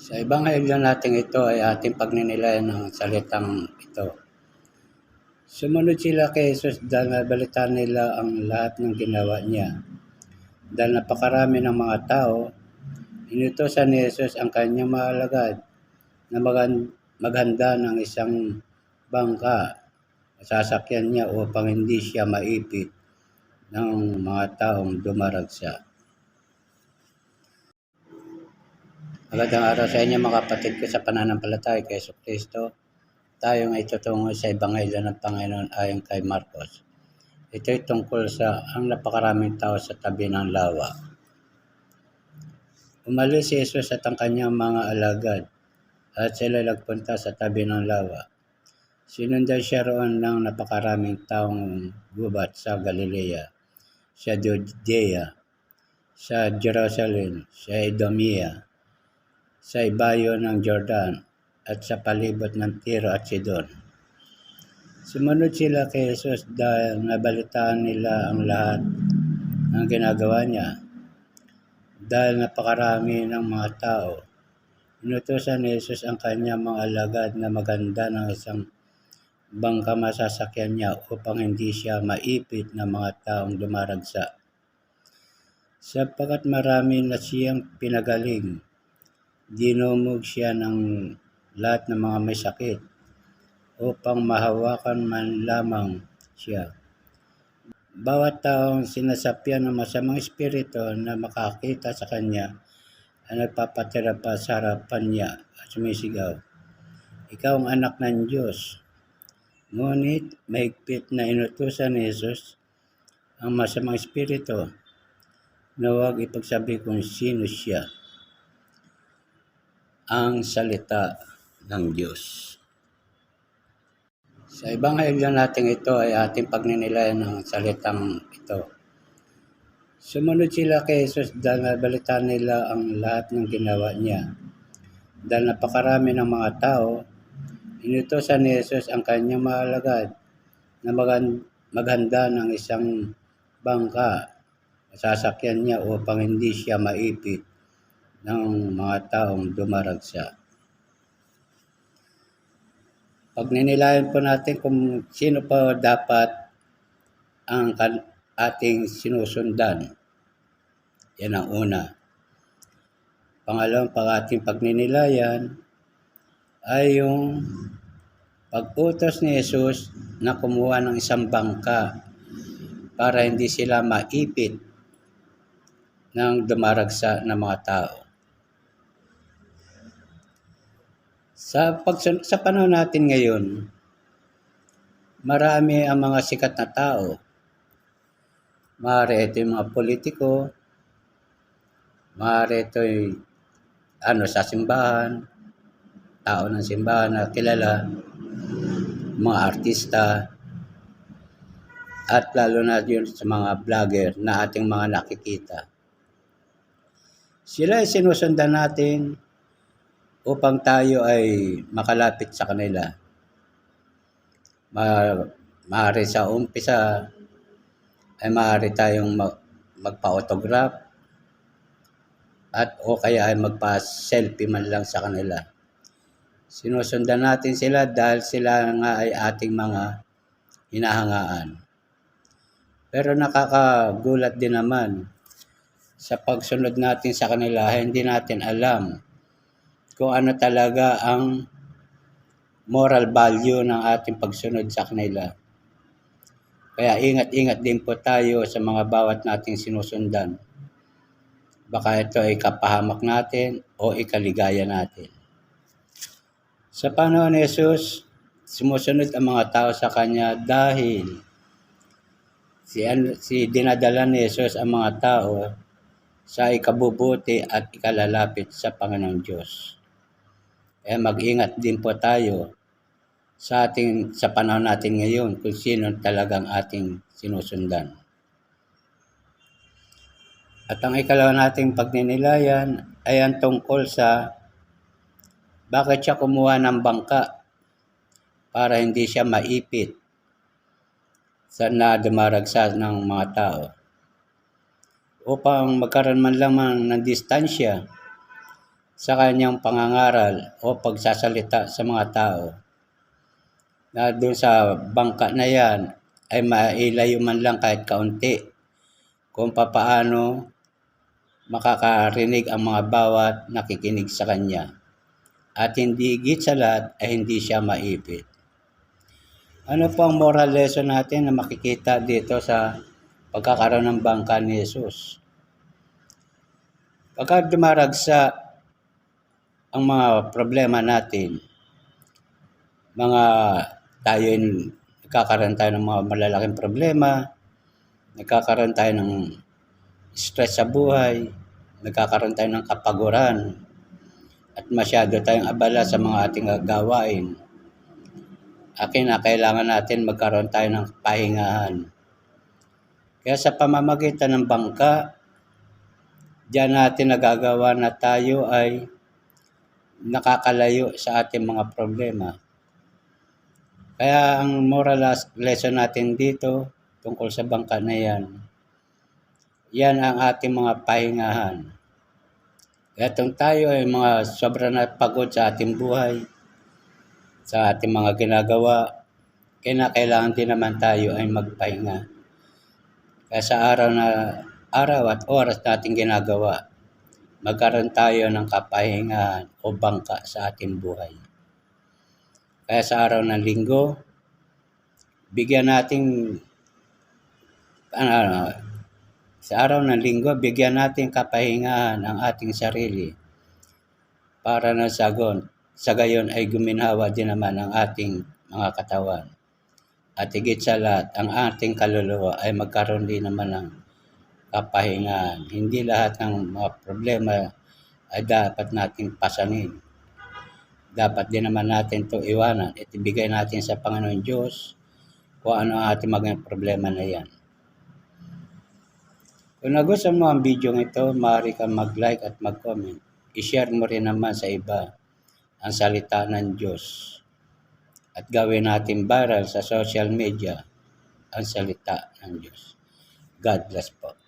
Sa Ebanghelyo natin ito ay ating pagninilayan ng salitang ito. Sumunod sila kay Jesus dahil nabalitaan nila ang lahat ng ginawa niya. Dahil napakarami ng mga tao, inutosan ni Jesus ang kanyang mga alagad na maghanda ng isang bangka sasakyan niya upang hindi siya maipit ng mga taong dumaragsa. Magandang araw sa inyo mga kapatid ko sa pananampalataya kay Yeso Kristo. Tayo ay tutungo sa Ebanghelyo ng Panginoon ayon kay Marcos. Ito ay tungkol sa ang napakaraming tao sa tabi ng lawa. Umalis si Jesus at ang kanyang mga alagad at sila nagpunta sa tabi ng lawa. Sinundan siya roon ng napakaraming taong gubat sa Galilea, sa Judea, sa Jerusalem, sa Edomia, sa ibayo ng Jordan at sa palibot ng Tiro at Sidon. Sumunod sila kay Jesus dahil nabalitaan nila ang lahat ng ginagawa niya. Dahil napakarami ng mga tao, inutusan ni Jesus ang kanyang mga alagad na maganda ng isang bangka masasakyan niya upang hindi siya maipit ng mga taong dumaragsa. Sapagkat marami na siyang pinagaling, dinumog siya ng lahat ng mga may sakit upang mahawakan man lamang siya. Bawat taong sinasapyan ng masamang espiritu na makakita sa kanya ay nagpapatira pa sa harapan niya at sumisigaw. Ikaw ang anak ng Diyos. Ngunit mahigpit na inutusan ni Jesus ang masamang espiritu na huwag ipagsabi kung sino siya ang salita ng Diyos. Sa Ebanghelyo natin ito ay ating pagninilayan ng salitang ito. Sumunod sila kay Jesus dahil nabalitaan nila ang lahat ng ginawa niya. Dahil napakarami ng mga tao, inutosan ni Jesus ang kanyang mga alagad na maghanda ng isang bangka sasakyan niya upang hindi siya maipit ng mga taong dumaragsa. Pagninilayan po natin kung sino pa dapat ang ating sinusundan. Yan ang una. Pangalawang pag ating pagninilayan ay yung pag-utos ni Jesus na kumuha ng isang bangka para hindi sila maipit ng dumaragsa na mga tao. Sa, pagsun- sa panahon natin ngayon, marami ang mga sikat na tao. Maaari ito yung mga politiko, maaari ito yung ano, sa simbahan, tao ng simbahan na kilala, mga artista, at lalo na yun sa mga vlogger na ating mga nakikita. Sila ay sinusundan natin upang tayo ay makalapit sa kanila. Ma maaari sa umpisa ay maaari tayong mag magpa-autograph at o kaya ay magpa-selfie man lang sa kanila. Sinusundan natin sila dahil sila nga ay ating mga hinahangaan. Pero nakakagulat din naman sa pagsunod natin sa kanila, hindi natin alam kung ano talaga ang moral value ng ating pagsunod sa kanila. Kaya ingat-ingat din po tayo sa mga bawat nating sinusundan. Baka ito ay kapahamak natin o ikaligaya natin. Sa panahon ni Jesus, sumusunod ang mga tao sa Kanya dahil si, si dinadala ni Jesus ang mga tao sa ikabubuti at ikalalapit sa Panginoong Diyos. Eh mag-ingat din po tayo sa ating sa panahon natin ngayon kung sino talagang ating sinusundan. At ang ikalawa nating pagninilayan ay ang tungkol sa bakit siya kumuha ng bangka para hindi siya maipit sa na dumaragsa ng mga tao. Upang magkaroon man lamang ng distansya sa kanyang pangangaral o pagsasalita sa mga tao na doon sa bangka na yan ay mailayo man lang kahit kaunti kung papaano makakarinig ang mga bawat nakikinig sa kanya. At hindi higit sa lahat ay hindi siya maipit. Ano po ang moral lesson natin na makikita dito sa pagkakaroon ng bangka ni Jesus? Pagka dumaragsa ang mga problema natin, mga tayo nagkakaroon tayo ng mga malalaking problema, nagkakaroon tayo ng stress sa buhay, nagkakaroon tayo ng kapaguran, at masyado tayong abala sa mga ating gawain. Akin na kailangan natin magkaroon tayo ng pahingahan. Kaya sa pamamagitan ng bangka, diyan natin nagagawa na tayo ay nakakalayo sa ating mga problema. Kaya ang moral lesson natin dito tungkol sa bangka na yan, yan ang ating mga pahingahan. Kaya kung tayo ay mga sobra na pagod sa ating buhay, sa ating mga ginagawa, kailangan din naman tayo ay magpahinga. Kaya sa araw na araw at oras nating ginagawa, magkaroon tayo ng kapahingahan o bangka sa ating buhay. Kaya sa araw ng linggo, bigyan natin ano, sa araw ng linggo, bigyan natin kapahingahan ang ating sarili para na sagon, sa gayon ay guminhawa din naman ang ating mga katawan. At higit sa lahat, ang ating kaluluwa ay magkaroon din naman ng kapahingahan. Hindi lahat ng mga problema ay dapat nating pasanin. Dapat din naman natin ito iwanan at ibigay natin sa Panginoon Diyos kung ano ang ating mga problema na yan. Kung nagustuhan mo ang video ito, maaari kang mag-like at mag-comment. I-share mo rin naman sa iba ang salita ng Diyos. At gawin natin viral sa social media ang salita ng Diyos. God bless po.